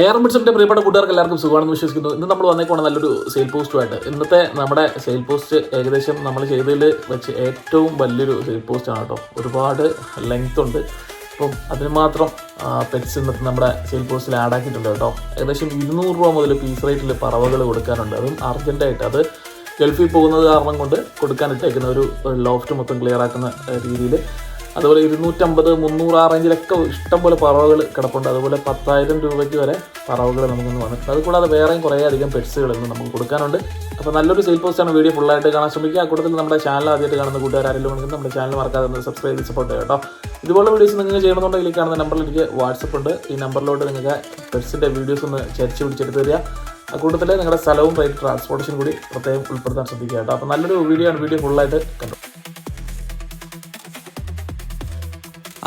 Air ബിഡ്സിന്റെ പ്രിയപ്പെട്ട കൂട്ടുകാർക്ക് എല്ലാവർക്കും സുഖമാണെന്ന് വിശ്വസിക്കുന്നു. ഇന്ന് നമ്മൾ വന്നേക്കുവാണ് നല്ലൊരു സെയിൽ പോസ്റ്റുമായിട്ട് ഇന്നത്തെ നമ്മുടെ സെയിൽ പോസ്റ്റ് ഏകദേശം നമ്മൾ ചെയ്തതിൽ വെച്ച് ഏറ്റവും വലിയൊരു സെയിൽ പോസ്റ്റാണ് കേട്ടോ. ഒരുപാട് ലെങ്ത് ഉണ്ട്. അപ്പം അതിന് മാത്രം പെറ്റ്സ് ഇന്നത്തെ നമ്മുടെ സെയിൽ പോസ്റ്റിൽ ആഡ് ആക്കിയിട്ടുണ്ട് കേട്ടോ. ഏകദേശം ഇരുന്നൂറ് രൂപ മുതൽ പീസ് റേറ്റിൽ പറവകൾ കൊടുക്കാനുണ്ട്. അതും അർജന്റായിട്ട് അത് ഗൾഫിൽ പോകുന്നത് കാരണം കൊണ്ട് കൊടുക്കാനിട്ടേക്കുന്ന ഒരു ലോഫ്റ്റ് മൊത്തം ക്ലിയർ ആക്കുന്ന രീതിയിൽ അതുപോലെ ഇരുന്നൂറ്റമ്പത് മുന്നൂറ് ആ റേഞ്ചിലൊക്കെ ഇഷ്ടംപോലെ പറവകൾ കിടപ്പുണ്ട്. അതുപോലെ പത്തായിരം രൂപയ്ക്ക് വരെ പറവകൾ നമുക്കൊന്ന് വന്നിട്ടുണ്ട്. അതുകൂടാതെ വേറെയും കുറേ അധികം പെറ്റ്സുകൾ ഇന്ന് നമുക്ക് കൊടുക്കാനുണ്ട്. അപ്പോൾ നല്ലൊരു സെയിൽ പോസ്റ്റാണ് വീഡിയോ ഫുള്ളായിട്ട് കാണാൻ ശ്രമിക്കുക. കൂട്ടത്തിൽ നമ്മുടെ ചാനൽ ആദ്യമായിട്ട് കാണുന്ന കൂട്ടുകാരെങ്കിലും ഉണ്ടെങ്കിൽ നമ്മുടെ ചാനൽ മറക്കാതെ ഒന്ന് സബ്സ്ക്രൈബ് ചെയ്ത് സപ്പോർട്ട് കേട്ടോ. ഇതുപോലുള്ള വീഡിയോസ് നിങ്ങൾ ചെയ്യണമെന്നുണ്ടെങ്കിൽ കാണുന്ന നമ്പറിൽ എനിക്ക് വാട്സപ്പ് ഉണ്ട്. ഈ നമ്പറിലോട്ട് നിങ്ങൾക്ക് പെറ്റ്സിന്റെ വീഡിയോസ് ഒന്ന് ചരിച്ച് പിടിച്ചെടുത്ത് തരിക. കൂട്ടത്തിൽ നിങ്ങളുടെ സ്ഥലവും റേറ്റ് ട്രാൻസ്പോർട്ടേഷൻ കൂടി പ്രത്യേകം ഉൾപ്പെടുത്താൻ ശ്രദ്ധിക്കുക കേട്ടോ. അപ്പോൾ നല്ലൊരു വീഡിയോ ആണ്. വീഡിയോ ഫുള്ളായിട്ട് കണ്ടു.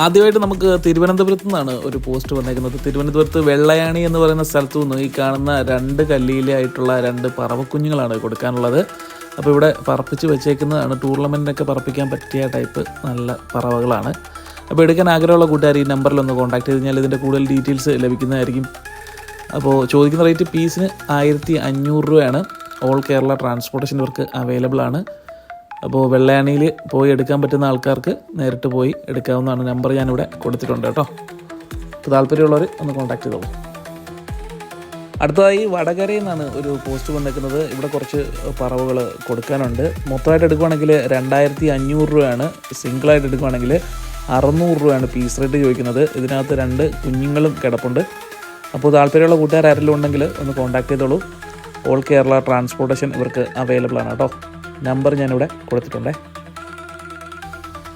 ആദ്യമായിട്ട് നമുക്ക് തിരുവനന്തപുരത്ത് നിന്നാണ് ഒരു പോസ്റ്റ് വന്നേക്കുന്നത്. തിരുവനന്തപുരത്ത് വെള്ളയാണി എന്ന് പറയുന്ന സ്ഥലത്തു നിന്ന് ഈ കാണുന്ന രണ്ട് കല്ലിയിലായിട്ടുള്ള രണ്ട് പറവക്കുഞ്ഞുങ്ങളാണ് കൊടുക്കാനുള്ളത്. അപ്പോൾ ഇവിടെ പറപ്പിച്ച് വെച്ചേക്കുന്നതാണ്. ടൂർണമെന്റിനൊക്കെ പറപ്പിക്കാൻ പറ്റിയ ടൈപ്പ് നല്ല പറവകളാണ്. അപ്പോൾ എടുക്കാൻ ആഗ്രഹമുള്ള കൂട്ടുകാർ ഈ നമ്പറിലൊന്ന് കോൺടാക്ട് ചെയ്ത് കഴിഞ്ഞാൽ ഇതിന്റെ കൂടുതൽ ഡീറ്റെയിൽസ് ലഭിക്കുന്നതായിരിക്കും. അപ്പോൾ ചോദിക്കുന്ന റേറ്റ് പീസിന് ആയിരത്തി അഞ്ഞൂറ് രൂപയാണ്. ഓൾ കേരള ട്രാൻസ്പോർട്ടേഷൻ ഇവർക്ക് അവൈലബിൾ ആണ്. അപ്പോൾ വെള്ളയാണിയിൽ പോയി എടുക്കാൻ പറ്റുന്ന ആൾക്കാർക്ക് നേരിട്ട് പോയി എടുക്കാവുന്നതാണ് നമ്പർ ഞാനിവിടെ കൊടുത്തിട്ടുണ്ട് കേട്ടോ. താല്പര്യമുള്ളവർ ഒന്ന് കോൺടാക്ട് ചെയ്തോളൂ. അടുത്തതായി വടകരയിൽ നിന്നാണ് ഒരു പോസ്റ്റ് വന്നേക്കുന്നത് ഇവിടെ കുറച്ച് പറവുകൾ കൊടുക്കാനുണ്ട്. മൊത്തമായിട്ട് എടുക്കുവാണെങ്കിൽ രണ്ടായിരത്തി അഞ്ഞൂറ് രൂപയാണ് സിംഗിളായിട്ട് എടുക്കുവാണെങ്കിൽ അറുന്നൂറ് രൂപയാണ് പീസ് റേറ്റ് ചോദിക്കുന്നത്. ഇതിനകത്ത് രണ്ട് കുഞ്ഞുങ്ങളും കിടപ്പുണ്ട്. അപ്പോൾ താല്പര്യമുള്ള കൂട്ടുകാർ ഉണ്ടെങ്കിൽ ഒന്ന് കോൺടാക്ട് ചെയ്തോളൂ. ഓൾ കേരള ട്രാൻസ്പോർട്ടേഷൻ ഇവർക്ക് അവൈലബിൾ ആണ് കേട്ടോ. നമ്പർ ഞാനിവിടെ കൊടുത്തിട്ടുണ്ട്.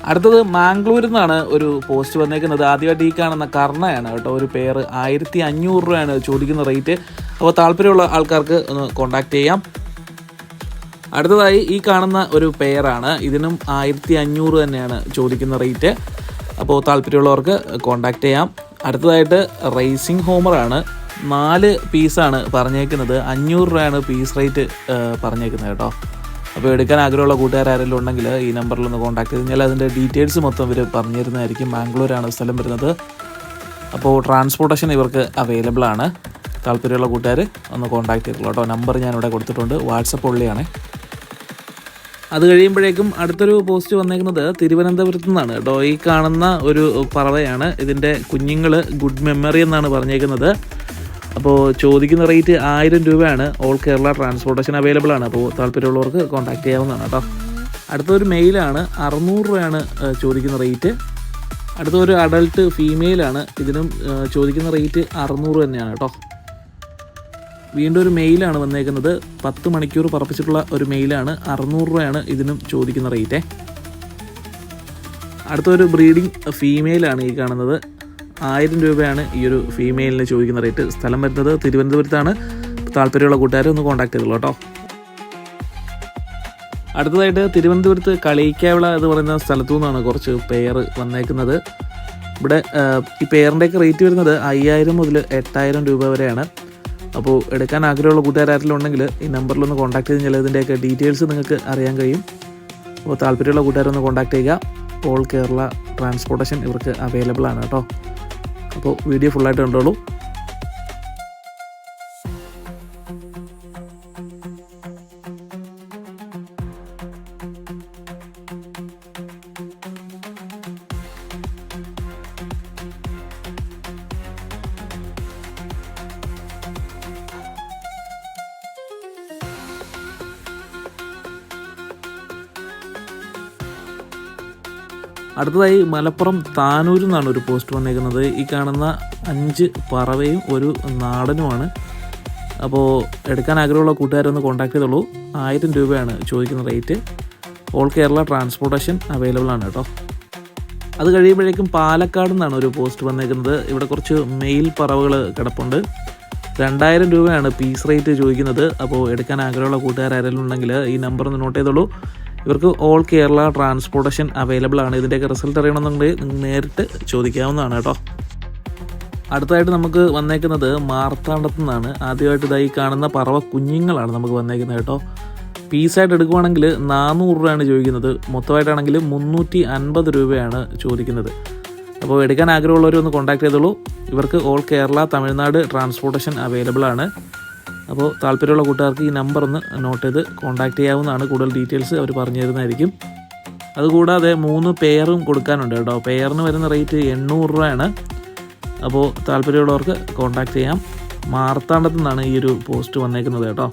അടുത്തത് മാംഗ്ലൂരിൽ നിന്നാണ് ഒരു പോസ്റ്റ് വന്നേക്കുന്നത്. ആദ്യമായിട്ട് ഈ കാണുന്ന കർണയാണ് കേട്ടോ. ഒരു പേര് ആയിരത്തി അഞ്ഞൂറ് രൂപയാണ് ചോദിക്കുന്ന റേറ്റ് അപ്പോൾ താല്പര്യമുള്ള ആൾക്കാർക്ക് ഒന്ന് കോൺടാക്ട് ചെയ്യാം. അടുത്തതായി ഈ കാണുന്ന ഒരു പെയറാണ് ഇതിനും ആയിരത്തി അഞ്ഞൂറ് തന്നെയാണ് ചോദിക്കുന്ന റേറ്റ് അപ്പോൾ താല്പര്യമുള്ളവർക്ക് കോൺടാക്റ്റ് ചെയ്യാം. അടുത്തതായിട്ട് റേസിംഗ് ഹോമറാണ് നാല് പീസാണ് പറഞ്ഞേക്കുന്നത്. അഞ്ഞൂറ് രൂപയാണ് പീസ് റേറ്റ് പറഞ്ഞേക്കുന്നത് കേട്ടോ. അപ്പോൾ എടുക്കാൻ ആഗ്രഹമുള്ള കൂട്ടുകാർ ആരെങ്കിലും ഉണ്ടെങ്കിൽ ഈ നമ്പറിൽ ഒന്ന് കോൺടാക്ട് ചെയ്ത് കഴിഞ്ഞാൽ അതിന്റെ ഡീറ്റെയിൽസ് മൊത്തം ഇവർ പറഞ്ഞു തരുന്നതായിരിക്കും മാംഗ്ലൂരാണ് സ്ഥലം വരുന്നത്. അപ്പോൾ ട്രാൻസ്പോർട്ടേഷൻ ഇവർക്ക് അവൈലബിൾ ആണ്. താല്പര്യമുള്ള കൂട്ടുകാർ ഒന്ന് കോൺടാക്ട് ചെയ്തോളൂ കേട്ടോ. നമ്പർ ഞാനിവിടെ കൊടുത്തിട്ടുണ്ട്. വാട്സപ്പ് ഉള്ളിയാണ്. അത് കഴിയുമ്പോഴേക്കും അടുത്തൊരു പോസ്റ്റ് വന്നേക്കുന്നത് തിരുവനന്തപുരത്തു നിന്നാണ് കേട്ടോ. ഈ കാണുന്ന ഒരു പറവയാണ്. ഇതിന്റെ കുഞ്ഞുങ്ങൾ ഗുഡ് മെമ്മറി എന്നാണ് പറഞ്ഞേക്കുന്നത്. അപ്പോൾ ചോദിക്കുന്ന റേറ്റ് ആയിരം രൂപയാണ്. ഓൾ കേരള ട്രാൻസ്പോർട്ടേഷൻ അവൈലബിൾ ആണ്. അപ്പോൾ താല്പര്യമുള്ളവർക്ക് കോൺടാക്ട് ചെയ്യാവുന്നതാണ് കേട്ടോ. അടുത്തൊരു മെയിലാണ് അറുന്നൂറ് രൂപയാണ് ചോദിക്കുന്ന റേറ്റ് അടുത്തൊരു അഡൾട്ട് ഫീമെയിലാണ് ഇതിനും ചോദിക്കുന്ന റേറ്റ് അറുന്നൂറ് തന്നെയാണ് കേട്ടോ. വീണ്ടും ഒരു മെയിലാണ് വന്നേക്കുന്നത്. പത്ത് മണിക്കൂർ പറപ്പിച്ചിട്ടുള്ള ഒരു മെയിലാണ് അറുന്നൂറ് രൂപയാണ് ഇതിനും ചോദിക്കുന്ന റേറ്റേ അടുത്തൊരു ബ്രീഡിംഗ് ഫീമെയിലാണ് ഈ കാണുന്നത്. ആയിരം രൂപയാണ് ഈ ഒരു ഫീമെയിലിന് ചോദിക്കുന്ന റേറ്റ് സ്ഥലം വരുന്നത് തിരുവനന്തപുരത്താണ്. താല്പര്യമുള്ള കൂട്ടുകാരെ ഒന്ന് കോൺടാക്ട് ചെയ്തോളൂ കേട്ടോ. അടുത്തതായിട്ട് തിരുവനന്തപുരത്ത് കളിയിക്കാവിള എന്ന് പറയുന്ന സ്ഥലത്തു നിന്നാണ് കുറച്ച് പേർ വന്നേക്കുന്നത്. ഇവിടെ ഈ പേരിന്റെയൊക്കെ റേറ്റ് വരുന്നത് അയ്യായിരം മുതൽ എട്ടായിരം രൂപ വരെയാണ്. അപ്പോൾ എടുക്കാൻ ആഗ്രഹമുള്ള കൂട്ടുകാരെങ്കിലും ഉണ്ടെങ്കിൽ ഈ നമ്പറിലൊന്ന് കോൺടാക്ട് ചെയ്ത് കഴിഞ്ഞാൽ ഇതിന്റെയൊക്കെ ഡീറ്റെയിൽസ് നിങ്ങൾക്ക് അറിയാൻ കഴിയും. അപ്പോൾ താല്പര്യമുള്ള കൂട്ടുകാരൊന്ന് കോൺടാക്ട് ചെയ്യുക. ഓൾ കേരള ട്രാൻസ്പോർട്ടേഷൻ ഇവർക്ക് അവൈലബിൾ ആണ് കേട്ടോ. അപ്പോൾ വീഡിയോ ഫുള്ളായിട്ട് കണ്ടോളൂ. അടുത്തതായി മലപ്പുറം താനൂരിൽ നിന്നാണ് ഒരു പോസ്റ്റ് വന്നേക്കുന്നത്. ഈ കാണുന്ന അഞ്ച് പറവയും ഒരു നാടനുമാണ്. അപ്പോൾ എടുക്കാൻ ആഗ്രഹമുള്ള കൂട്ടുകാരൊന്ന് കോൺടാക്ട് ചെയ്തോളൂ. ആയിരം രൂപയാണ് ചോദിക്കുന്ന rate all Kerala transportation available ആണ് കേട്ടോ. അത് കഴിയുമ്പോഴേക്കും പാലക്കാട് നിന്നാണ് ഒരു പോസ്റ്റ് വന്നേക്കുന്നത്. ഇവിടെ കുറച്ച് മെയിൽ പറവുകൾ കിടപ്പുണ്ട്. രണ്ടായിരം രൂപയാണ് പീസ് റേറ്റ് ചോദിക്കുന്നത്. അപ്പോൾ എടുക്കാൻ ആഗ്രഹമുള്ള കൂട്ടുകാർ ഉണ്ടെങ്കിൽ ഈ നമ്പർ ഒന്ന് നോട്ട് ചെയ്തോളൂ. ഇവർക്ക് ഓൾ കേരള ട്രാൻസ്പോർട്ടേഷൻ അവൈലബിൾ ആണ്. ഇതിന്റെയൊക്കെ റിസൾട്ട് അറിയണമെന്നുണ്ടെങ്കിൽ നേരിട്ട് ചോദിക്കാവുന്നതാണ് കേട്ടോ. അടുത്തായിട്ട് നമുക്ക് വന്നേക്കുന്നത് മാർത്താണ്ഡത്തു നിന്നാണ്. ആദ്യമായിട്ട് ഇതായി കാണുന്ന പറവ കുഞ്ഞുങ്ങളാണ് നമുക്ക് വന്നേക്കുന്നത് കേട്ടോ. പീസായിട്ട് എടുക്കുവാണെങ്കിൽ നാനൂറ് രൂപയാണ് ചോദിക്കുന്നത്. മൊത്തമായിട്ടാണെങ്കിൽ മുന്നൂറ്റി അൻപത് രൂപയാണ് ചോദിക്കുന്നത്. അപ്പോൾ എടുക്കാൻ ആഗ്രഹമുള്ളവർ ഒന്ന് കോൺടാക്ട് ചെയ്തോളൂ. ഇവർക്ക് all Kerala Tamil Nadu transportation available ആണ്. അപ്പോൾ താല്പര്യമുള്ള കൂട്ടുകാർക്ക് ഈ നമ്പർ ഒന്ന് നോട്ട് ചെയ്ത് കോൺടാക്ട് ചെയ്യാവുന്നതാണ്. കൂടുതൽ ഡീറ്റെയിൽസ് അവർ പറഞ്ഞു തരുന്നതായിരിക്കും അതുകൂടാതെ മൂന്ന് പെയറും കൊടുക്കാനുണ്ട് കേട്ടോ. പെയറിന് വരുന്ന റേറ്റ് എണ്ണൂറ് രൂപയാണ്. അപ്പോൾ താല്പര്യമുള്ളവർക്ക് കോൺടാക്ട് ചെയ്യാം. മാർത്താണ്ടത്തു നിന്നാണ് ഈ ഒരു പോസ്റ്റ് വന്നേക്കുന്നത് കേട്ടോ.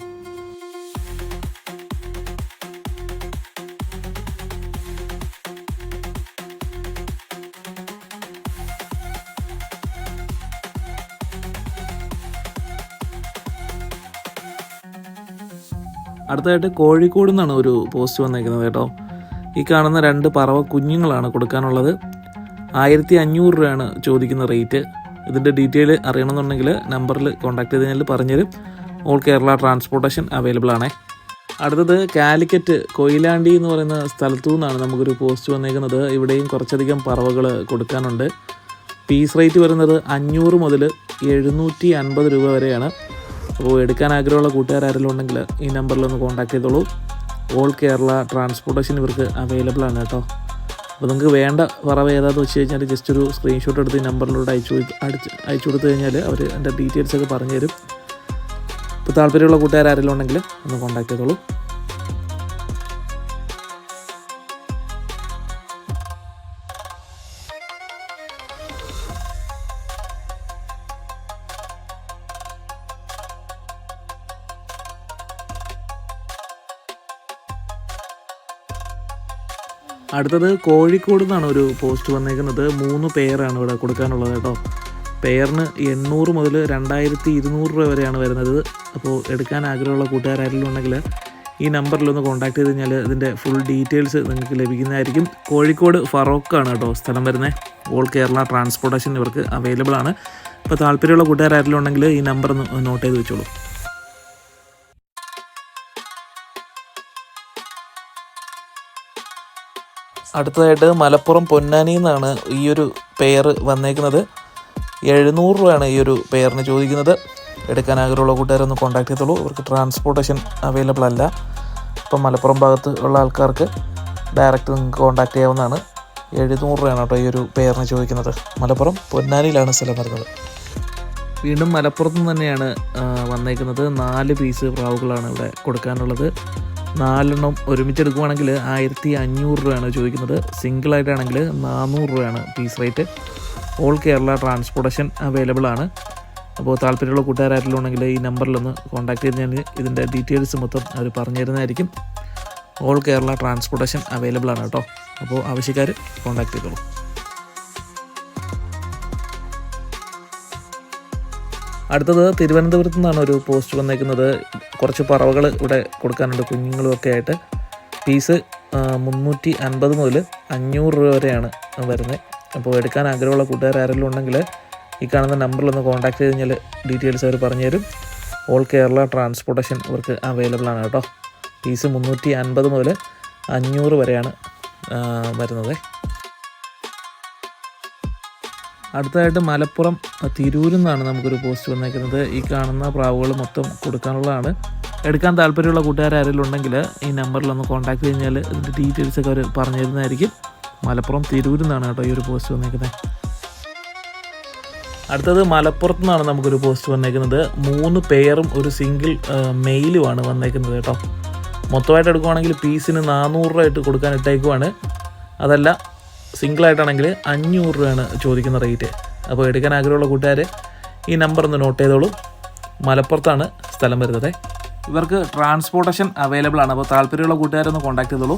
അടുത്തതായിട്ട് കോഴിക്കോട് നിന്നാണ് ഒരു പോസ്റ്റ് വന്നേക്കുന്നത് കേട്ടോ. ഈ കാണുന്ന രണ്ട് പറവ കുഞ്ഞുങ്ങളാണ് കൊടുക്കാനുള്ളത്. ആയിരത്തി അഞ്ഞൂറ് രൂപയാണ് ചോദിക്കുന്ന റേറ്റ് ഇതിന്റെ ഡീറ്റെയിൽ അറിയണമെന്നുണ്ടെങ്കിൽ നമ്പറിൽ കോൺടാക്ട് ചെയ്ത് കഴിഞ്ഞാൽ പറഞ്ഞുതരും. ഓൾ കേരള ട്രാൻസ്പോർട്ടേഷൻ അവൈലബിൾ ആണേ. അടുത്തത് കാലിക്കറ്റ് കൊയിലാണ്ടി എന്ന് പറയുന്ന സ്ഥലത്തു നിന്നാണ് നമുക്കൊരു പോസ്റ്റ് വന്നേക്കുന്നത്. ഇവിടെയും കുറച്ചധികം പറവകൾ കൊടുക്കാനുണ്ട്. പീസ് റേറ്റ് വരുന്നത് അഞ്ഞൂറ് മുതൽ എഴുന്നൂറ്റി അൻപത് രൂപ വരെയാണ്. അപ്പോൾ എടുക്കാൻ ആഗ്രഹമുള്ള കൂട്ടുകാരെല്ലാം ഉണ്ടെങ്കിൽ ഈ നമ്പറിൽ ഒന്ന് കോൺടാക്ട് ചെയ്തോളൂ. ഓൾ കേരള ട്രാൻസ്പോർട്ടേഷൻ ഇവർക്ക് അവൈലബിൾ ആണ് കേട്ടോ. അപ്പോൾ നിങ്ങൾക്ക് വേണ്ട വറവ് ഏതാണെന്ന് വെച്ച് കഴിഞ്ഞാൽ ജസ്റ്റ് ഒരു സ്ക്രീൻഷോട്ട് എടുത്ത് ഈ നമ്പറിലൂടെ അയച്ചു അടിച്ച് അയച്ചു കൊടുത്തു കഴിഞ്ഞാൽ അവർ എന്റെ ഡീറ്റെയിൽസ് ഒക്കെ പറഞ്ഞു തരും ഇപ്പോൾ താല്പര്യമുള്ള കൂട്ടുകാരെല്ലാം ഉണ്ടെങ്കിൽ ഒന്ന് കോൺടാക്ട് ചെയ്തോളൂ. അടുത്തത് കോഴിക്കോട് നിന്നാണ് ഒരു പോസ്റ്റ് വന്നേക്കുന്നത്. മൂന്ന് പേരാണ് ഇവിടെ കൊടുക്കാനുള്ളത് കേട്ടോ. പെയറിന് എണ്ണൂറ് മുതൽ രണ്ടായിരത്തി ഇരുന്നൂറ് രൂപ വരെയാണ് വരുന്നത്. അപ്പോൾ എടുക്കാൻ ആഗ്രഹമുള്ള കൂട്ടുകാരെങ്കിലും ഉണ്ടെങ്കിൽ ഈ നമ്പറിൽ ഒന്ന് കോൺടാക്ട് ചെയ്ത് കഴിഞ്ഞാൽ ഇതിന്റെ ഫുൾ ഡീറ്റെയിൽസ് നിങ്ങൾക്ക് ലഭിക്കുന്നതായിരിക്കും. കോഴിക്കോട് ഫറോക്കാണ് കേട്ടോ സ്ഥലം വരുന്നത്. ഓൾ കേരള ട്രാൻസ്പോർട്ടേഷൻ ഇവർക്ക് അവൈലബിൾ ആണ്. അപ്പോൾ താല്പര്യമുള്ള കൂട്ടുകാരെങ്കിലും ഉണ്ടെങ്കിൽ ഈ നമ്പർ ഒന്ന് നോട്ട് ചെയ്ത് വെച്ചോളൂ. അടുത്തതായിട്ട് മലപ്പുറം പൊന്നാനിയിൽ നിന്നാണ് ഈ ഒരു പെയർ വന്നേക്കുന്നത്. എഴുന്നൂറ് രൂപയാണ് ഈ ഒരു പെയറിന് ചോദിക്കുന്നത്. എടുക്കാൻ ആഗ്രഹമുള്ള കൂട്ടുകാരൊന്ന് കോൺടാക്ട് ചെയ്തോളൂ. അവർക്ക് ട്രാൻസ്പോർട്ടേഷൻ അവൈലബിൾ അല്ല. ഇപ്പം മലപ്പുറം ഭാഗത്ത് ഉള്ള ആൾക്കാർക്ക് ഡയറക്റ്റ് നിങ്ങൾക്ക് കോൺടാക്ട് ചെയ്യാവുന്നതാണ്. എഴുന്നൂറ് രൂപയാണ് കേട്ടോ ഈ ഒരു പേരിന് ചോദിക്കുന്നത്. മലപ്പുറം പൊന്നാനിയിലാണ് സ്ഥലം വരുന്നത് വീണ്ടും മലപ്പുറത്ത് നിന്ന് തന്നെയാണ് വന്നേക്കുന്നത്. നാല് പീസ് പ്രാവുകളാണ് ഇവിടെ കൊടുക്കാനുള്ളത്. നാലെണ്ണം ഒരുമിച്ച് എടുക്കുവാണെങ്കിൽ ആയിരത്തി അഞ്ഞൂറ് രൂപയാണ് ചോദിക്കുന്നത്. സിംഗിൾ ആയിട്ടാണെങ്കിൽ നാനൂറ് രൂപയാണ് piece rate all Kerala transportation available ആണ്. അപ്പോൾ താല്പര്യമുള്ള കൂട്ടുകാരായിട്ടുള്ള ഉണ്ടെങ്കിൽ ഈ നമ്പറിലൊന്ന് കോൺടാക്ട് ചെയ്ത് ഞാൻ ഇതിന്റെ ഡീറ്റെയിൽസ് മൊത്തം അവർ പറഞ്ഞു തരുന്നതായിരിക്കും ഓൾ കേരള ട്രാൻസ്പോർട്ടേഷൻ അവൈലബിൾ ആണ് കേട്ടോ. അപ്പോൾ ആവശ്യക്കാർ കോൺടാക്ട് ചെയ്തോളൂ. അടുത്തത് തിരുവനന്തപുരത്ത് നിന്നാണ് ഒരു പോസ്റ്റ് വന്നേക്കുന്നത്. കുറച്ച് പറവകൾ ഇവിടെ കൊടുക്കാനുണ്ട് കുഞ്ഞുങ്ങളുമൊക്കെ ആയിട്ട്. പീസ് മുന്നൂറ്റി അൻപത് മുതൽ അഞ്ഞൂറ് രൂപ വരെയാണ് വരുന്നത്. അപ്പോൾ എടുക്കാൻ ആഗ്രഹമുള്ള കൂട്ടുകാർ ആരെങ്കിലും ഉണ്ടെങ്കിൽ ഈ കാണുന്ന നമ്പറിലൊന്ന് കോൺടാക്ട് ചെയ്ത് കഴിഞ്ഞാൽ ഡീറ്റെയിൽസ് അവർ പറഞ്ഞുതരും. ഓൾ കേരള ട്രാൻസ്പോർട്ടേഷൻ ഇവർക്ക് അവൈലബിൾ ആണ് കേട്ടോ. പീസ് മുന്നൂറ്റി അൻപത് മുതൽ അഞ്ഞൂറ് വരെയാണ് വരുന്നത്. അടുത്തതായിട്ട് മലപ്പുറം തിരൂരിൽ നിന്നാണ് നമുക്കൊരു പോസ്റ്റ് വന്നേക്കുന്നത്. ഈ കാണുന്ന പ്രാവുകൾ മൊത്തം കൊടുക്കാനുള്ളതാണ്. എടുക്കാൻ താല്പര്യമുള്ള കൂട്ടുകാർ ആരെങ്കിലും ഉണ്ടെങ്കിൽ ഈ നമ്പറിലൊന്ന് കോൺടാക്ട് കഴിഞ്ഞാൽ ഇതിന്റെ ഡീറ്റെയിൽസ് ഒക്കെ അവർ പറഞ്ഞു തരുന്നതായിരിക്കും. മലപ്പുറം തിരൂരിൽ നിന്നാണ് കേട്ടോ ഈ ഒരു പോസ്റ്റ് വന്നേക്കുന്നത്. അടുത്തത് മലപ്പുറത്ത് നിന്നാണ് നമുക്കൊരു പോസ്റ്റ് വന്നേക്കുന്നത്. മൂന്ന് പേരും ഒരു സിംഗിൾ മെയിലുമാണ് വന്നേക്കുന്നത് കേട്ടോ. മൊത്തമായിട്ട് എടുക്കുവാണെങ്കിൽ പീസിന് നാനൂറ് രൂപ ആയിട്ട് കൊടുക്കാൻ ഇട്ടേക്കുവാണ്. അതല്ല സിംഗിൾ ആയിട്ടാണെങ്കിൽ അഞ്ഞൂറ് രൂപയാണ് ചോദിക്കുന്ന റേറ്റ്. അപ്പോൾ എടുക്കാൻ ആഗ്രഹമുള്ള കൂട്ടുകാർ ഈ നമ്പർ ഒന്ന് നോട്ട് ചെയ്തോളൂ. മലപ്പുറത്താണ് സ്ഥലം വരുന്നത്. ഇവർക്ക് ട്രാൻസ്പോർട്ടേഷൻ അവൈലബിൾ ആണ്. അപ്പോൾ താല്പര്യമുള്ള കൂട്ടുകാരൊന്ന് കോൺടാക്ട് ചെയ്തോളൂ.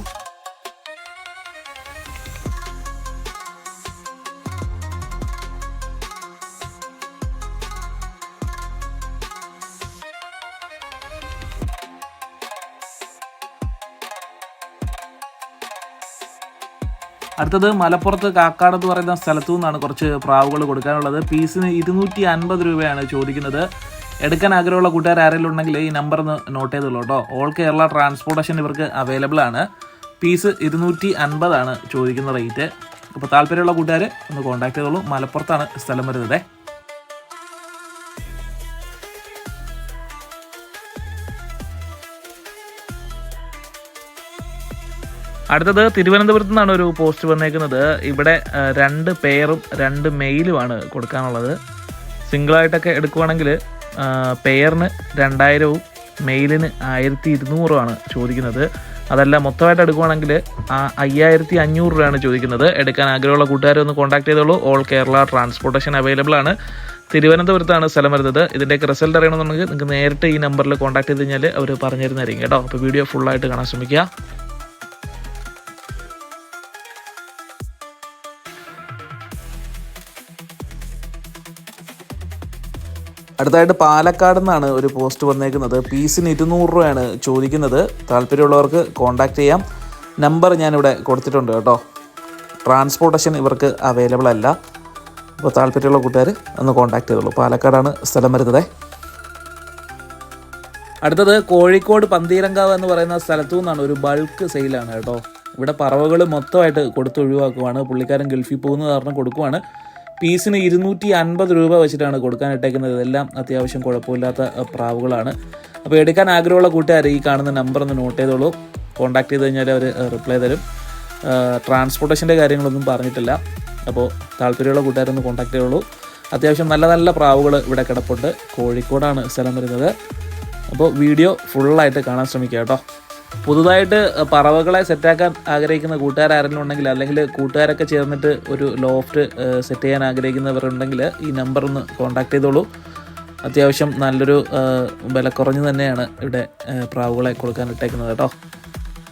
അടുത്തത് മലപ്പുറത്ത് കാക്കാട് എന്ന് പറയുന്ന സ്ഥലത്തു നിന്നാണ് കുറച്ച് പ്രാവുകൾ കൊടുക്കാനുള്ളത്. പീസിന് ഇരുന്നൂറ്റി അൻപത് രൂപയാണ് ചോദിക്കുന്നത്. എടുക്കാൻ ആഗ്രഹമുള്ള കൂട്ടുകാർ ആരെങ്കിലും ഉണ്ടെങ്കിൽ ഈ നമ്പർ ഒന്ന് നോട്ട് ചെയ്തുള്ളൂ കേട്ടോ. ഓൾ കേരള ട്രാൻസ്പോർട്ടേഷൻ ഇവർക്ക് അവൈലബിൾ ആണ്. പീസ് ഇരുന്നൂറ്റി അൻപതാണ് ചോദിക്കുന്ന റേറ്റ് അപ്പോൾ താല്പര്യമുള്ള കൂട്ടുകാർ ഒന്ന് കോൺടാക്ട് ചെയ്തോളൂ. മലപ്പുറത്താണ് സ്ഥലം വരുന്നത്. അടുത്തത് തിരുവനന്തപുരത്ത് നിന്നാണ് ഒരു പോസ്റ്റ് വന്നേക്കുന്നത്. ഇവിടെ രണ്ട് പേറും രണ്ട് മെയിലുമാണ് കൊടുക്കാനുള്ളത്. സിംഗിളായിട്ടൊക്കെ എടുക്കുവാണെങ്കിൽ പെയറിന് രണ്ടായിരവും മെയിലിന് ആയിരത്തി ഇരുന്നൂറുമാണ് ചോദിക്കുന്നത്. അതല്ല മൊത്തമായിട്ട് എടുക്കുവാണെങ്കിൽ അയ്യായിരത്തി അഞ്ഞൂറ് രൂപയാണ് ചോദിക്കുന്നത്. എടുക്കാൻ ആഗ്രഹമുള്ള കൂട്ടുകാരെ ഒന്ന് കോൺടാക്ട് ചെയ്തോളൂ. ഓൾ കേരള ട്രാൻസ്പോർട്ടേഷൻ അവൈലബിൾ ആണ്. തിരുവനന്തപുരത്താണ് സ്ഥലം വരുന്നത്. ഇതിന്റെയൊക്കെ റിസൾട്ട് അറിയണമെന്നുണ്ടെങ്കിൽ നിങ്ങൾക്ക് നേരിട്ട് ഈ നമ്പറിൽ കോൺടാക്ട് ചെയ്ത് കഴിഞ്ഞാൽ അവർ പറഞ്ഞു തരുന്നതായിരിക്കും കേട്ടോ അപ്പോൾ വീഡിയോ ഫുള്ളായിട്ട് കാണാൻ ശ്രമിക്കുക. അടുത്തായിട്ട് പാലക്കാട് നിന്നാണ് ഒരു പോസ്റ്റ് വന്നേക്കുന്നത്. പീസിന് ഇരുന്നൂറ് രൂപയാണ് ചോദിക്കുന്നത്. താല്പര്യമുള്ളവർക്ക് കോൺടാക്ട് ചെയ്യാം. നമ്പർ ഞാനിവിടെ കൊടുത്തിട്ടുണ്ട് കേട്ടോ. ട്രാൻസ്പോർട്ടേഷൻ ഇവർക്ക് അവൈലബിൾ അല്ല. അപ്പോൾ താല്പര്യമുള്ള കൂട്ടുകാർ ഒന്ന് കോൺടാക്ട് ചെയ്തോളൂ. പാലക്കാടാണ് സ്ഥലം വരുന്നത്. അടുത്തത് കോഴിക്കോട് പന്തീരങ്കാവ് എന്ന് പറയുന്ന സ്ഥലത്തു നിന്നാണ് ഒരു ബൾക്ക് സെയിലാണ് കേട്ടോ. ഇവിടെ പറവകൾ മൊത്തമായിട്ട് കൊടുത്ത് ഒഴിവാക്കുവാണ് പുള്ളിക്കാരൻ ഗൾഫിൽ പോകുന്ന കാരണം കൊടുക്കുവാണ്. പീസിന് ഇരുന്നൂറ്റി അൻപത് രൂപ വെച്ചിട്ടാണ് കൊടുക്കാൻ ഇട്ടേക്കുന്നത്. ഇതെല്ലാം അത്യാവശ്യം കുഴപ്പമില്ലാത്ത പ്രാവുകളാണ്. അപ്പോൾ എടുക്കാൻ ആഗ്രഹമുള്ള കൂട്ടുകാർ ഈ കാണുന്ന നമ്പർ ഒന്ന് നോട്ട് ചെയ്തോളൂ. കോൺടാക്ട് ചെയ്ത് കഴിഞ്ഞാൽ അവർ റിപ്ലൈ തരും. ട്രാൻസ്പോർട്ടേഷന്റെ കാര്യങ്ങളൊന്നും പറഞ്ഞിട്ടില്ല. അപ്പോൾ താല്പര്യമുള്ള കൂട്ടുകാരൊന്ന് കോൺടാക്ട് ചെയ്യുള്ളൂ അത്യാവശ്യം നല്ല നല്ല പ്രാവുകൾ ഇവിടെ കിടപ്പുണ്ട്. കോഴിക്കോടാണ് സ്ഥലം വരുന്നത്. അപ്പോൾ വീഡിയോ ഫുള്ളായിട്ട് കാണാൻ ശ്രമിക്കുക കേട്ടോ. പുതുതായിട്ട് പറവകളെ സെറ്റാക്കാൻ ആഗ്രഹിക്കുന്ന കൂട്ടുകാരെങ്കിലും ഉണ്ടെങ്കിൽ അല്ലെങ്കിൽ കൂട്ടുകാരൊക്കെ ചേർന്നിട്ട് ഒരു ലോഫ്റ്റ് സെറ്റ് ചെയ്യാൻ ആഗ്രഹിക്കുന്നവരുണ്ടെങ്കിൽ ഈ നമ്പർ ഒന്ന് കോൺടാക്ട് ചെയ്തോളൂ. അത്യാവശ്യം നല്ലൊരു വില കുറഞ്ഞ് തന്നെയാണ് ഇവിടെ പ്രാവുകളെ കൊടുക്കാൻ ഇട്ടേക്കുന്നത് കേട്ടോ.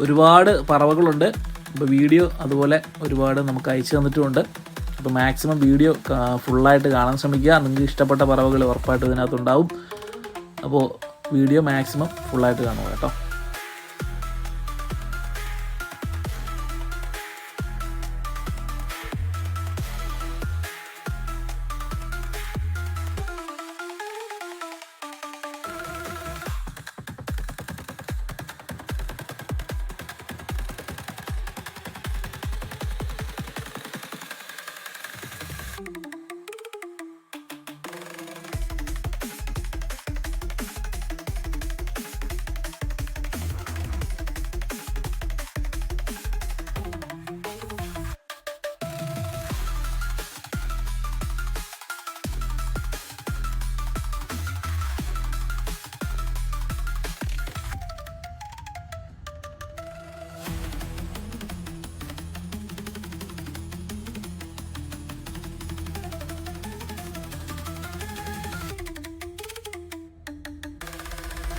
ഒരുപാട് പറവകളുണ്ട്. അപ്പോൾ വീഡിയോ അതുപോലെ ഒരുപാട് നമുക്ക് അയച്ചു തന്നിട്ടുമുണ്ട്. അപ്പോൾ മാക്സിമം വീഡിയോ ഫുള്ളായിട്ട് കാണാൻ ശ്രമിക്കുക. നിങ്ങൾക്ക് ഇഷ്ടപ്പെട്ട പറവകൾ ഉറപ്പായിട്ട് ഇതിനകത്തുണ്ടാവും. അപ്പോൾ വീഡിയോ മാക്സിമം ഫുള്ളായിട്ട് കാണുക കേട്ടോ.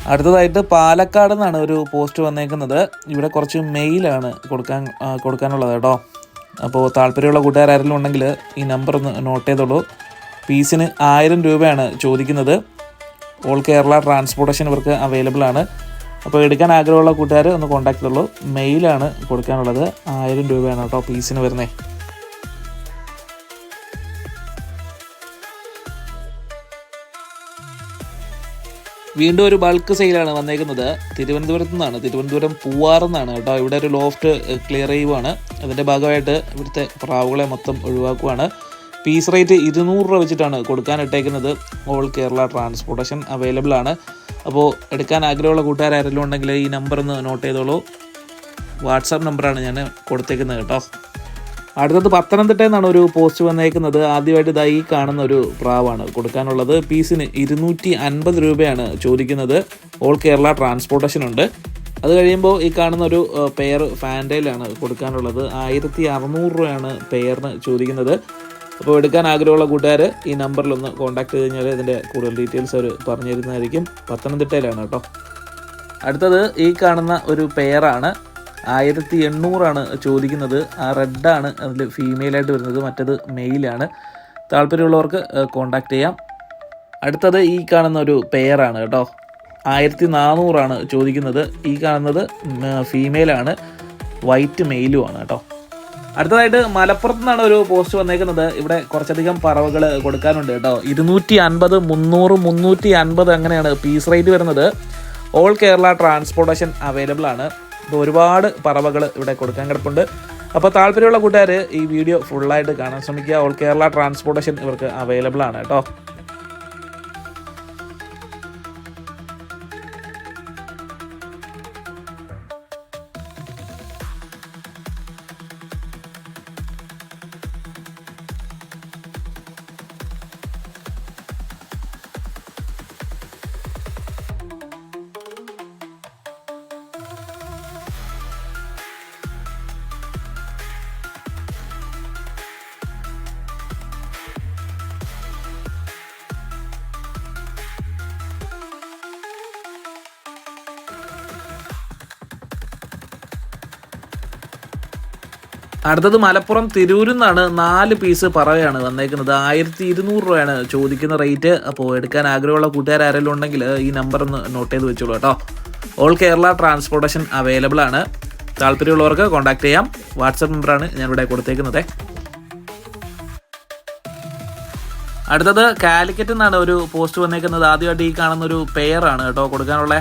അടുത്തതായിട്ട് പാലക്കാട് നിന്നാണ് ഒരു പോസ്റ്റ് വന്നേക്കുന്നത്. ഇവിടെ കുറച്ച് മെയിലാണ് കൊടുക്കാൻ കൊടുക്കാനുള്ളത് കേട്ടോ. അപ്പോൾ താല്പര്യമുള്ള കൂട്ടുകാരെങ്കിലും ഉണ്ടെങ്കിൽ ഈ നമ്പർ ഒന്ന് നോട്ട് ചെയ്തോളൂ. പീസിന് ആയിരം രൂപയാണ് ചോദിക്കുന്നത്. ഓൾ കേരള ട്രാൻസ്പോർട്ടേഷൻ ഇവർക്ക് അവൈലബിൾ ആണ്. അപ്പോൾ എടുക്കാൻ ആഗ്രഹമുള്ള കൂട്ടുകാർ ഒന്ന് കോൺടാക്ട് ചെയ്തോളൂ. മെയിലാണ് കൊടുക്കാനുള്ളത്. ആയിരം രൂപയാണ് കേട്ടോ പീസിന് വരുന്നത്. വീണ്ടും ഒരു ബൾക്ക് സെയിലാണ് വന്നേക്കുന്നത്. തിരുവനന്തപുരത്ത് നിന്നാണ്. തിരുവനന്തപുരം പൂവാറിൽ നിന്നാണ് കേട്ടോ. ഇവിടെ ഒരു ലോഫ്റ്റ് ക്ലിയർ ചെയ്യുവാണ് അതിന്റെ ഭാഗമായിട്ട് ഇവിടുത്തെ പ്രാവുകളെ മൊത്തം ഒഴിവാക്കുവാണ്. പീസ് റേറ്റ് ഇരുന്നൂറ് രൂപ വെച്ചിട്ടാണ് കൊടുക്കാൻ ഇട്ടേക്കുന്നത്. ഓൾ കേരള ട്രാൻസ്പോർട്ടേഷൻ അവൈലബിൾ ആണ്. അപ്പോൾ എടുക്കാൻ ആഗ്രഹമുള്ള കൂട്ടുകാരെല്ലാം ഉണ്ടെങ്കിൽ ഈ നമ്പർ ഒന്ന് നോട്ട് ചെയ്തോളൂ. വാട്സാപ്പ് നമ്പറാണ് ഞാൻ കൊടുത്തേക്കുന്നത് കേട്ടോ. അടുത്തത് പത്തനംതിട്ടയിൽ നിന്നാണ് ഒരു പോസ്റ്റ് വന്നേക്കുന്നത്. ആദ്യമായിട്ട് ഇതായി കാണുന്ന ഒരു പ്രാവാണ്. കൊടുക്കാനുള്ളത് പീസിന് ഇരുന്നൂറ്റി അൻപത് രൂപയാണ് ചോദിക്കുന്നത്. ഓൾ കേരള ട്രാൻസ്പോർട്ടേഷൻ ഉണ്ട്. അത് കഴിയുമ്പോൾ ഈ കാണുന്ന ഒരു പെയർ ഫാൻഡയിലാണ് കൊടുക്കാനുള്ളത്. ആയിരത്തി അറുന്നൂറ് രൂപയാണ് പെയറിന് ചോദിക്കുന്നത്. അപ്പോൾ എടുക്കാൻ ആഗ്രഹമുള്ള കൂട്ടുകാർ ഈ നമ്പറിലൊന്ന് കോൺടാക്ട് ചെയ്ത് കഴിഞ്ഞാൽ ഇതിന്റെ കൂടുതൽ ഡീറ്റെയിൽസ് അവർ പറഞ്ഞു തരുന്നതായിരിക്കും. പത്തനംതിട്ടയിലാണ് കേട്ടോ. അടുത്തത് ഈ കാണുന്ന ഒരു പെയറാണ് ആയിരത്തി എണ്ണൂറാണ് ചോദിക്കുന്നത്. ആ റെഡാണ് അതിൽ ഫീമെയിലായിട്ട് വരുന്നത്. മറ്റത് മെയിലാണ്. താല്പര്യമുള്ളവർക്ക് കോണ്ടാക്ട് ചെയ്യാം. അടുത്തത് ഈ കാണുന്ന ഒരു പെയറാണ് കേട്ടോ. ആയിരത്തി നാനൂറാണ് ചോദിക്കുന്നത്. ഈ കാണുന്നത് ഫീമെയിലാണ് വൈറ്റ് മെയിലുമാണ് കേട്ടോ. അടുത്തതായിട്ട് മലപ്പുറത്ത് നിന്നാണ് ഒരു പോസ്റ്റ് വന്നേക്കുന്നത്. ഇവിടെ കുറച്ചധികം പറവകൾ കൊടുക്കാനുണ്ട് കേട്ടോ. ഇരുന്നൂറ്റി അൻപത് മുന്നൂറ് മുന്നൂറ്റി അൻപത് അങ്ങനെയാണ്. പീസ് റേറ്റ് വരുന്നത്. ഓൾ കേരള ട്രാൻസ്പോർട്ടേഷൻ അവൈലബിൾ ആണ്. ഇപ്പോൾ ഒരുപാട് പറവകൾ ഇവിടെ കൊടുക്കാൻ കിടപ്പുണ്ട്. അപ്പോൾ താല്പര്യമുള്ള കൂട്ടുകാർ ഈ വീഡിയോ ഫുള്ളായിട്ട് കാണാൻ ശ്രമിക്കുക. ഓൾ കേരള ട്രാൻസ്പോർട്ടേഷൻ ഇവർക്ക് അവൈലബിൾ ആണ് കേട്ടോ. അടുത്തത് മലപ്പുറം തിരൂരിൽ നിന്നാണ് നാല് പീസ് പറവയാണ് വന്നേക്കുന്നത് ആയിരത്തി ഇരുന്നൂറ് രൂപയാണ് ചോദിക്കുന്ന റേറ്റ് അപ്പോൾ എടുക്കാൻ ആഗ്രഹമുള്ള കൂട്ടുകാർ ആരെങ്കിലും ഉണ്ടെങ്കിൽ ഈ നമ്പർ ഒന്ന് നോട്ട് ചെയ്ത് വെച്ചോളൂ കേട്ടോ. ഓൾ കേരള ട്രാൻസ്പോർട്ടേഷൻ അവൈലബിൾ ആണ്. താല്പര്യമുള്ളവർക്ക് കോൺടാക്ട് ചെയ്യാം. വാട്സപ്പ് നമ്പറാണ് ഞാനിവിടെ കൊടുത്തേക്കുന്നത്. അടുത്തത് കാലിക്കറ്റ് നിന്നാണ് ഒരു പോസ്റ്റ് വന്നേക്കുന്നത്. ആദ്യമായിട്ട് ഈ കാണുന്ന ഒരു പെയറാണ് കേട്ടോ കൊടുക്കാനുള്ള.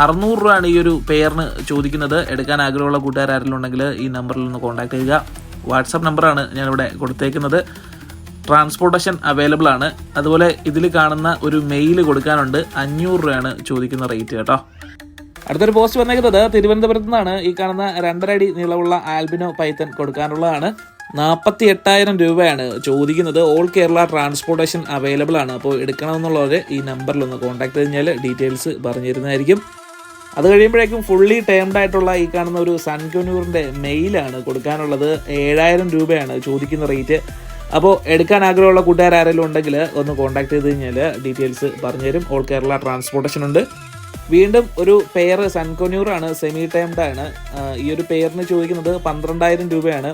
അറുന്നൂറ് രൂപയാണ് ഈ ഒരു പെയറിന് ചോദിക്കുന്നത്. എടുക്കാൻ ആഗ്രഹമുള്ള കൂട്ടുകാർ ആരെങ്കിലും ഉണ്ടെങ്കിൽ ഈ നമ്പറിൽ ഒന്ന് കോൺടാക്ട് ചെയ്യുക. വാട്സപ്പ് നമ്പറാണ് ഞാനിവിടെ കൊടുത്തേക്കുന്നത്. ട്രാൻസ്പോർട്ടേഷൻ അവൈലബിൾ ആണ്. അതുപോലെ ഇതിൽ കാണുന്ന ഒരു മെയിൽ കൊടുക്കാനുണ്ട്. അഞ്ഞൂറ് രൂപയാണ് ചോദിക്കുന്ന റേറ്റ് കേട്ടോ. അടുത്തൊരു പോസ്റ്റ് വന്നേക്കുന്നത് തിരുവനന്തപുരത്ത് നിന്നാണ്. ഈ കാണുന്ന രണ്ടര അടി നീളമുള്ള ആൽബിനോ പൈത്തൻ കൊടുക്കാനുള്ളതാണ്. നാൽപ്പത്തി എട്ടായിരം രൂപയാണ് ചോദിക്കുന്നത്. ഓൾ കേരള ട്രാൻസ്പോർട്ടേഷൻ അവൈലബിൾ ആണ്. അപ്പോൾ എടുക്കണമെന്നുള്ളവർ ഈ നമ്പറിൽ ഒന്ന് കോൺടാക്ട് കഴിഞ്ഞാൽ ഡീറ്റെയിൽസ് പറഞ്ഞു തരുന്നതായിരിക്കും അത് കഴിയുമ്പോഴേക്കും ഫുള്ളി ടേംഡ് ആയിട്ടുള്ള ഈ കാണുന്ന ഒരു സൺക്യൂനൂറിന്റെ മെയിലാണ് കൊടുക്കാനുള്ളത്. ഏഴായിരം രൂപയാണ് ചോദിക്കുന്ന റേറ്റ് അപ്പോൾ എടുക്കാൻ ആഗ്രഹമുള്ള കൂട്ടുകാർ ആരെങ്കിലും ഉണ്ടെങ്കിൽ ഒന്ന് കോൺടാക്ട് ചെയ്ത് കഴിഞ്ഞാൽ ഡീറ്റെയിൽസ് പറഞ്ഞുതരും ഓൾ കേരള ട്രാൻസ്പോർട്ടേഷൻ ഉണ്ട്. വീണ്ടും ഒരു പെയർ സൺകൊന്യൂറാണ് സെമി ടൈംഡാണ് ഈ ഒരു പെയറിന് ചോദിക്കുന്നത് പന്ത്രണ്ടായിരം രൂപയാണ്.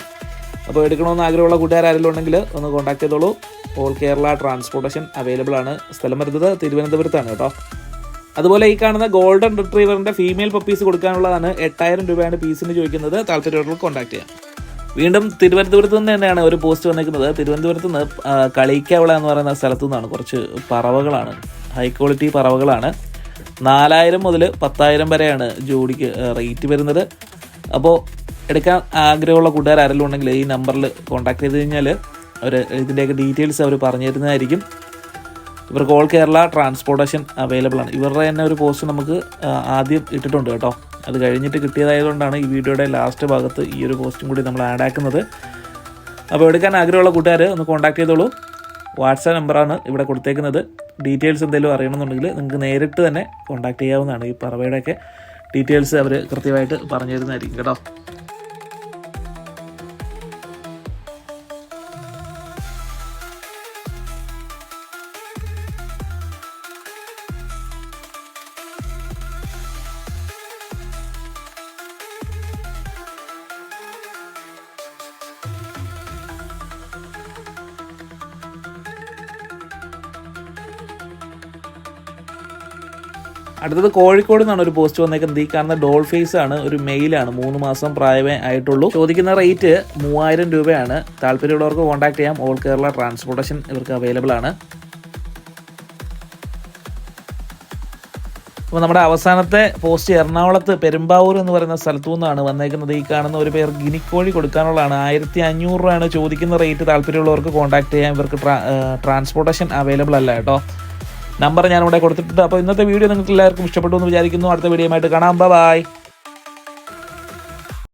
അപ്പോൾ എടുക്കണമെന്ന് ആഗ്രഹമുള്ള കൂട്ടുകാർ ആരെങ്കിലും ഉണ്ടെങ്കിൽ ഒന്ന് കോൺടാക്ട് ചെയ്തോളൂ. ഓൾ കേരള ട്രാൻസ്പോർട്ടേഷൻ അവൈലബിൾ ആണ്. സ്ഥലം വരുന്നത് തിരുവനന്തപുരത്താണ് കേട്ടോ. അതുപോലെ ഈ കാണുന്ന ഗോൾഡൻ റിട്രീവറിന്റെ ഫീമെയിൽ പപ്പീസ് കൊടുക്കാനുള്ളതാണ് എട്ടായിരം രൂപയാണ് പീസിന് ചോദിക്കുന്നത്. താല്പര്യമുള്ളവർക്ക് കോൺടാക്ട് ചെയ്യാം. വീണ്ടും തിരുവനന്തപുരത്ത് നിന്ന് തന്നെയാണ് ഒരു പോസ്റ്റ് വന്നിരിക്കുന്നത് തിരുവനന്തപുരത്ത് നിന്ന് കളിക്കവള എന്ന് പറയുന്ന സ്ഥലത്തു നിന്നാണ്. കുറച്ച് പറവകളാണ്. High quality പറവകളാണ്. നാലായിരം മുതൽ പത്തായിരം വരെയാണ് ജോഡിക്ക് റേറ്റ് വരുന്നത്. അപ്പോൾ എടുക്കാൻ ആഗ്രഹമുള്ള കൂട്ടുകാർ ആരെങ്കിലും ഉണ്ടെങ്കിൽ ഈ നമ്പറിൽ കോൺടാക്ട് ചെയ്ത് കഴിഞ്ഞാൽ അവർ ഇതിന്റെയൊക്കെ ഡീറ്റെയിൽസ് അവർ പറഞ്ഞു തരുന്നതായിരിക്കും. ഇവർക്ക് ഓൾ കേരള ട്രാൻസ്പോർട്ടേഷൻ അവൈലബിൾ ആണ്. ഇവരുടെ തന്നെ ഒരു പോസ്റ്റ് നമുക്ക് ആദ്യം ഇട്ടിട്ടുണ്ട് കേട്ടോ. അത് കഴിഞ്ഞിട്ട് കിട്ടിയതായതുകൊണ്ടാണ് ഈ വീഡിയോയുടെ ലാസ്റ്റ് ഭാഗത്ത് ഈ ഒരു പോസ്റ്റും കൂടി നമ്മൾ ആഡ് ആക്കുന്നത്. അപ്പോൾ എടുക്കാൻ ആഗ്രഹമുള്ള കൂട്ടുകാർ ഒന്ന് കോൺടാക്ട് ചെയ്തോളൂ. വാട്സാപ്പ് നമ്പറാണ് ഇവിടെ കൊടുത്തേക്കുന്നത്. ഡീറ്റെയിൽസ് എന്തെങ്കിലും അറിയണമെന്നുണ്ടെങ്കിൽ നിങ്ങൾക്ക് നേരിട്ട് തന്നെ കോൺടാക്ട് ചെയ്യാവുന്നതാണ് ഈ പറവയുടെയൊക്കെ ഡീറ്റെയിൽസ് അവർ കൃത്യമായിട്ട് പറഞ്ഞു തരുന്നതായിരിക്കും കേട്ടോ. അടുത്തത് കോഴിക്കോട് നിന്നാണ് ഒരു പോസ്റ്റ് വന്നേക്കുന്നത്. ഈ കാണുന്ന ഡോൾ ഫേസ് ആണ് ഒരു മെയിലാണ് മൂന്ന് മാസം പ്രായമേ ആയിട്ടുള്ളൂ. ചോദിക്കുന്ന റേറ്റ് മൂവായിരം രൂപയാണ്. താല്പര്യമുള്ളവർക്ക് കോൺടാക്ട് ചെയ്യാം. ഓൾ കേരള ട്രാൻസ്പോർട്ടേഷൻ ഇവർക്ക് അവൈലബിൾ ആണ്. അപ്പോൾ നമ്മുടെ അവസാനത്തെ പോസ്റ്റ് എറണാകുളത്ത് പെരുമ്പാവൂർ എന്ന് പറയുന്ന സ്ഥലത്തു നിന്നാണ് വന്നേക്കുന്നത്. ഈ കാണുന്ന ഒരു പേർ ഗിനിക്കോഴി കൊടുക്കാനുള്ളതാണ്. ആയിരത്തി അഞ്ഞൂറ് രൂപയാണ് ചോദിക്കുന്ന റേറ്റ് താല്പര്യമുള്ളവർക്ക് കോൺടാക്ട് ചെയ്യാം. ഇവർക്ക് ട്രാൻസ്പോർട്ടേഷൻ അവൈലബിൾ അല്ല കേട്ടോ. നമ്പർ ഞാനിവിടെ കൊടുത്തിട്ടുണ്ട്. അപ്പോൾ ഇന്നത്തെ വീഡിയോ നിങ്ങൾക്ക് എല്ലാവർക്കും ഇഷ്ടപ്പെട്ടു എന്ന് വിചാരിക്കുന്നു. അടുത്ത വീഡിയോ ആയിട്ട് കാണാം. ബൈ